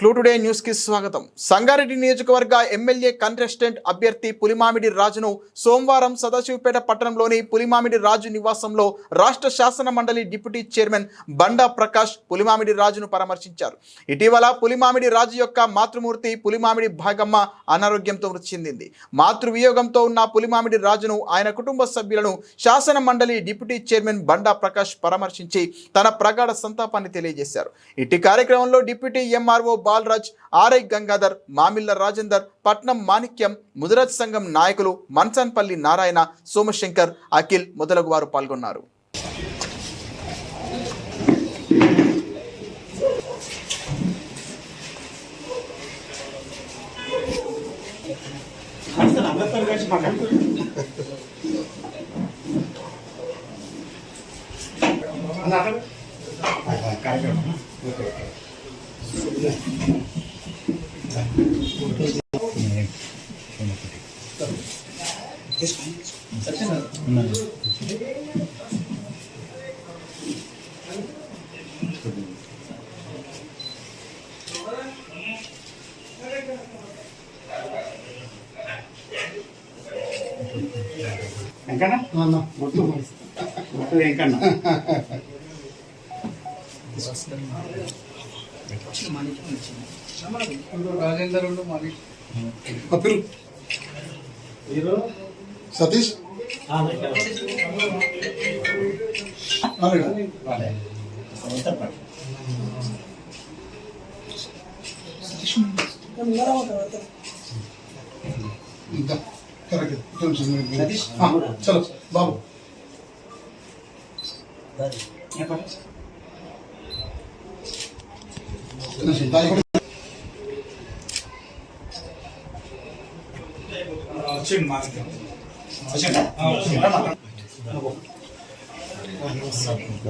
క్లూటుడే న్యూస్కి స్వాగతం. సంగారెడ్డి నియోజకవర్గ ఎమ్మెల్యే కంటెస్టెంట్ అభ్యర్థి పులిమామిడి రాజును సోమవారం సదాశివపేట పట్టణంలోని పులిమామిడి రాజు నివాసంలో రాష్ట్ర శాసన మండలి డిప్యూటీ చైర్మన్ బండా ప్రకాష్ పులిమామిడి రాజును పరామర్శించారు. ఇటీవల పులిమామిడి రాజు యొక్క మాతృమూర్తి పులిమామిడి భాగమ్మ అనారోగ్యంతో మృతి చెందింది. మాతృవియోగంతో ఉన్న పులిమామిడి రాజును ఆయన కుటుంబ సభ్యులను శాసన మండలి డిప్యూటీ చైర్మన్ బండా ప్రకాష్ పరామర్శించి తన ప్రగాఢ సంతాపాన్ని తెలియజేశారు. ఇటు కార్యక్రమంలో deputy MRO Balaraj RI Gangadhar Mamilla Rajender Patnam మాణిక్యం ముదిరాజ్ సంఘం నాయకులు మన్సాన్పల్లి నారాయణ సోమశంకర్ అఖిల్ మొదలగు వారు పాల్గొన్నారు. వెంకన్న గుర్తు గుర్తు వెంకన్న? రాజేందర్ ఉండు మరి సతీష్? రాలేడా? ఇంకా కరెక్ట్. కొంచెం సతీష్. ఆ, చలో బాబు.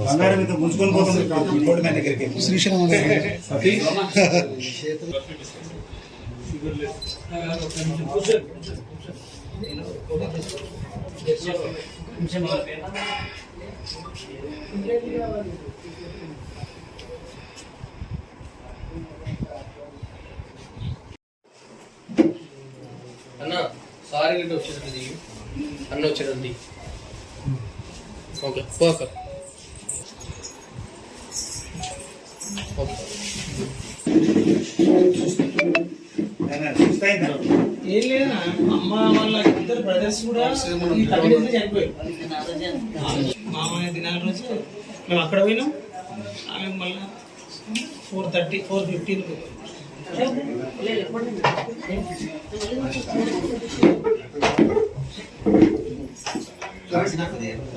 బంగారం మీద ముంచుకొని పోతుంది కోడి మీద దగ్గరికి శ్రీశైలం అన్న సారీ గిట్ట వచ్చేటట్టు అన్న వచ్చేటట్టు ఓకే ఓకే ఓకే ఏం లేదా అమ్మ వాళ్ళ ఇద్దరు బ్రదర్స్ కూడా చనిపోయారు. మామయ్య దినాల రోజు మేము అక్కడ పోయినాం. ఆమె మళ్ళీ four thirty four fifteen Gracias.